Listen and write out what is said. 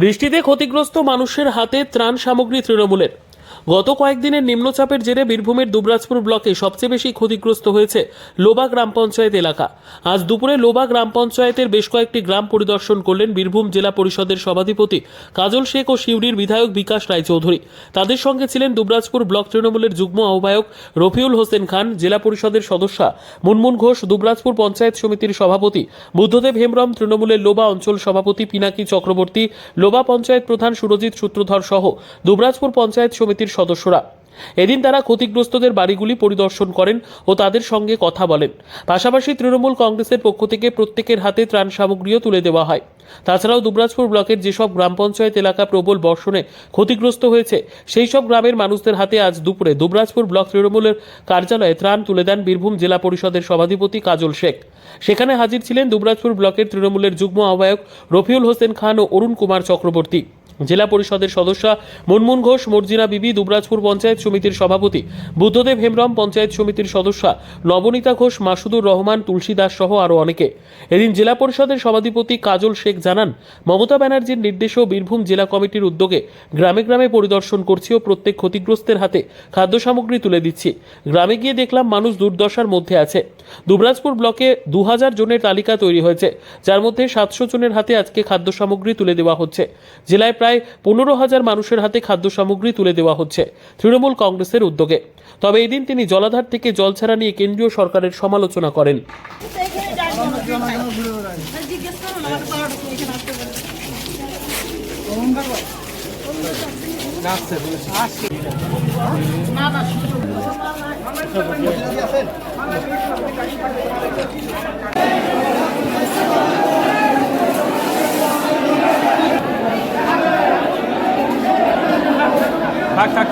বৃষ্টিতে ক্ষতিগ্রস্ত মানুষের হাতে ত্রাণ সামগ্রী তৃণমূলের। গত কয়েকদিনের নিম্নচাপের জেরে বীরভূমের দুবরাজপুর ব্লকে সবচেয়ে বেশি ক্ষতিগ্রস্ত হয়েছে লোবা গ্রাম পঞ্চায়েত এলাকা। আজ দুপুরে লোবা গ্রাম পঞ্চায়েতের বেশ কয়েকটি গ্রাম পরিদর্শন করলেন বীরভূম জেলা পরিষদের সভাধিপতি কাজল শেখ ও শিউরির বিধায়ক বিকাশ রায়চৌধুরী। তাদের সঙ্গে ছিলেন দুবরাজপুর ব্লক তৃণমূলের যুগ্ম আহ্বায়ক রফিউল হোসেন খান, জেলা পরিষদের সদস্যা মুনমুন ঘোষ, দুবরাজপুর পঞ্চায়েত সমিতির সভাপতি বুদ্ধদেব হেমব্রম, তৃণমূলের লোবা অঞ্চল সভাপতি পিনাকি চক্রবর্তী, লোবা পঞ্চায়েত প্রধান সুরজিৎ সূত্রধর সহ দুবরাজপুর পঞ্চায়েত সমিতির সদস্যরা। এদিন তারা ক্ষতিগ্রস্তদের বাড়িগুলি পরিদর্শন করেন ও তাদের সঙ্গে কথা বলেন। পাশাপাশি তৃণমূল কংগ্রেসের পক্ষ থেকে প্রত্যেকের হাতে ত্রাণ সামগ্রীও তুলে দেওয়া হয়। তাছাড়াও দুবরাজপুর ব্লকের যেসব গ্রাম পঞ্চায়েত এলাকা প্রবল বর্ষণে ক্ষতিগ্রস্ত হয়েছে, সেই সব গ্রামের মানুষদের হাতে আজ দুপুরে দুবরাজপুর ব্লক তৃণমূলের কার্যালয়ে ত্রাণ তুলে দেন বীরভূম জেলা পরিষদের সভাধিপতি কাজল শেখ। সেখানে হাজির ছিলেন দুবরাজপুর ব্লকের তৃণমূলের যুগ্ম আহ্বায়ক রফিউল হোসেন খান ও অরুণ কুমার চক্রবর্তী। জেলা পরিষদের সদস্যা মুনমুন ঘোষ, মর্জিনা বিবি, দুবরাজপুর পঞ্চায়েত সমিতির সভাপতি, বুদ্ধদেব হেমব্রম পঞ্চায়েত সমিতির সদস্যা, নবনীতা ঘোষ, মাসুদুর রহমান, তুলসী দাস সহ আরও অনেকে। এদিন জেলা পরিষদের সভাধিপতি কাজল শেখ জানান, মমতা ব্যানার্জির নির্দেশেও বীরভূম জেলা কমিটির উদ্যোগে গ্রামে গ্রামে পরিদর্শন করছি ও প্রত্যেক ক্ষতিগ্রস্তের হাতে খাদ্য সামগ্রী তুলে দিচ্ছি। গ্রামে গিয়ে দেখলাম মানুষ দুর্দশার মধ্যে আছে। দুবরাজপুর ব্লকে দু হাজার জনের তালিকা তৈরি হয়েছে, যার মধ্যে সাতশো জনের হাতে আজকে খাদ্য সামগ্রী তুলে দেওয়া হচ্ছে। জেলায় প্রায় পনেরো হাজার মানুষের হাতে খাদ্য সামগ্রী তুলে দেওয়া হচ্ছে তৃণমূল কংগ্রেসের উদ্যোগে। তবে এদিন তিনি জলাধার থেকে জল ছাড়া নিয়ে কেন্দ্রীয় সরকারের সমালোচনা করেন। Tá, tá,